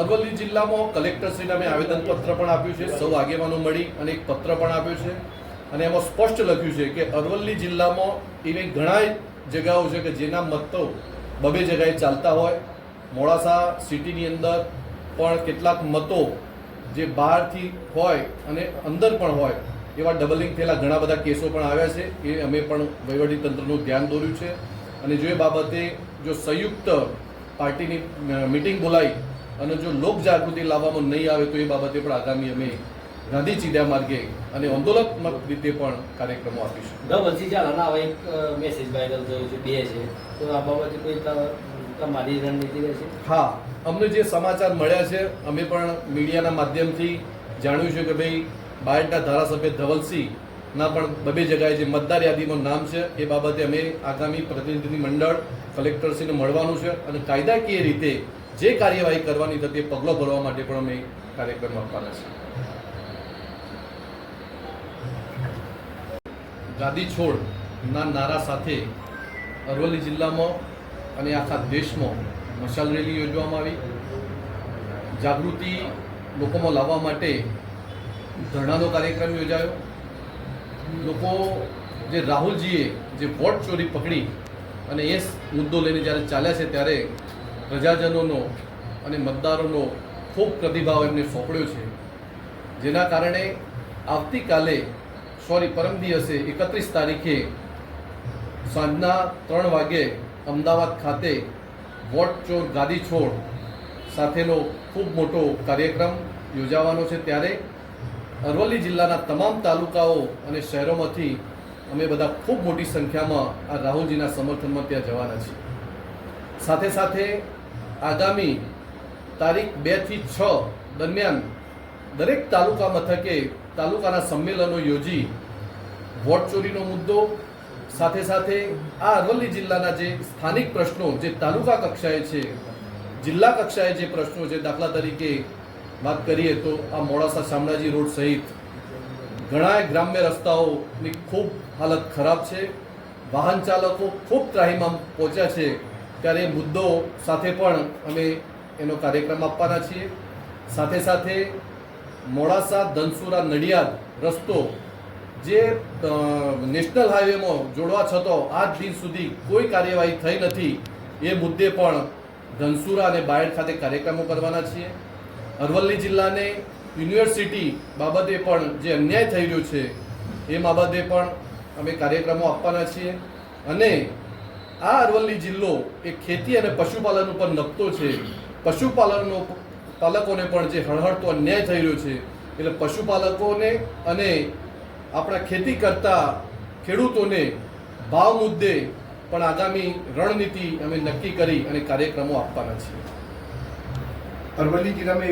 અરવલ્લી જિલ્લામાં કલેક્ટરશ્રીને અમે આવેદનપત્ર પણ આપ્યું છે, સૌ આગેવાનો મળી અને એક પત્ર પણ આપ્યો છે. અને એમાં સ્પષ્ટ લખ્યું છે કે અરવલ્લી જિલ્લામાં એવી ઘણા જગાઓ છે કે જેના મતો બબે જગાએ ચાલતા હોય. મોડાસા સિટીની અંદર પણ કેટલાક મતો જે બહારથી હોય અને અંદર પણ હોય એવા ડબલિંગ થયેલા ઘણા બધા કેસો પણ આવ્યા છે. એ અમે પણ વહીવટીતંત્રનું ધ્યાન દોર્યું છે. અને જો એ બાબતે જો સંયુક્ત પાર્ટીની મિટિંગ બોલાવી અને જો લોક જાગૃતિ લાવવામાં નહીં આવે તો એ બાબતે પણ આગામી અમે ગાંધી ચીધા માર્ગે અને આંદોલનાત્મક રીતે પણ કાર્યક્રમો આપીશું. ધવલસિંહ ઝાલાના હવે એક મેસેજ વાયરલ થયો છે બે છે. તો આ બાબતે કોઈ તમારી રણનીતિ રહેશે? હા અમને જે સમાચાર મળ્યા છે અમે પણ મીડિયાના માધ્યમથી જાણ્યું છે કે ભાઈ બાયડના ધારાસભ્ય ધવલસિંહ ના પણ બબે જગાએ જે મતદાર યાદીમાં નામ છે એ બાબતે અમે આગામી પ્રતિનિધિ મંડળ કલેક્ટરશ્રીને મળવાનું છે અને કાયદાકીય રીતે જે કાર્યવાહી કરવાની થતી એ પગલો ભરવા માટે પણ અમે કાર્યક્રમ આપવાના છે ગાદી છોડ ના નારા સાથે અરવલ્લી જિલ્લામાં અને આખા દેશમાં મશાલ રેલી યોજવામાં આવી. જાગૃતિ લોકોમાં લાવવા માટે ધરણાનો કાર્યક્રમ યોજાયો. લોકો જે રાહુલજીએ જે વોટ ચોરી પકડી અને એ મુદ્દો લઈને જ્યારે ચાલ્યા છે ત્યારે પ્રજાજનોનો અને મતદારોનો ખૂબ પ્રતિભાવ એમને સોંપડ્યો છે. જેના કારણે આવતીકાલે, સોરી, પરમ દિવસે એકત્રીસ તારીખે સાંજના ત્રણ વાગે અમદાવાદ ખાતે વોટ ચોર ગાદી છોડ સાથેનો ખૂબ મોટો કાર્યક્રમ યોજાવાનો છે ત્યારે અરવલ્લી જિલ્લાના તમામ તાલુકાઓ અને શહેરોમાંથી અમે બધા ખૂબ મોટી સંખ્યામાં આ રાહુલજીના સમર્થનમાં ત્યાં જવાના છીએ. સાથે સાથે આગામી તારીખ બેથી છ દરમિયાન દરેક તાલુકા મથકે તાલુકાના સંમેલનો યોજી વોટ ચોરીનો મુદ્દો, સાથે સાથે આ અરવલ્લી જિલ્લાના જે સ્થાનિક પ્રશ્નો, જે તાલુકા કક્ષાએ છે, જિલ્લા કક્ષાએ જે પ્રશ્નો છે, દાખલા તરીકે વાત કરીએ તો આ મોડાસા શામળાજી રોડ સહિત ઘણા ગ્રામ્ય રસ્તાઓની ખૂબ હાલત ખરાબ છે. વાહન ચાલકો ખૂબ ત્રાહીમાં પહોંચ્યા છે. ત્યારે મુદ્દો સાથે પણ અમે એનો કાર્યક્રમ આપવાના છીએ. સાથે સાથે મોડાસા, ધનસુરા, નડિયાદ રસ્તો જે નેશનલ હાઈવેમાં જોડવા છતો આજ દિન સુધી કોઈ કાર્યવાહી થઈ નથી, એ મુદ્દે પણ ધનસુરા અને બાયડ ખાતે કાર્યક્રમો કરવાના છીએ. અરવલ્લી જિલ્લાને યુનિવર્સિટી બાબતે પણ જે અન્યાય થઈ રહ્યો છે, એ બાબતે પણ અમે કાર્યક્રમો આપવાના છીએ. અને આ અરવલ્લી જિલ્લો એ ખેતી અને પશુપાલન ઉપર નપતો છે. પશુપાલનનો પાલકોને પણ જે હળહળતો અન્યાય થઈ રહ્યો છે, એટલે પશુપાલકોને અને આપણા ખેતી કરતા ખેડૂતોને ભાવ મુદ્દે પણ આગામી રણનીતિ અમે નક્કી કરી અને કાર્યક્રમો આપવાના છીએ. અરવલ્લી જિલ્લામાં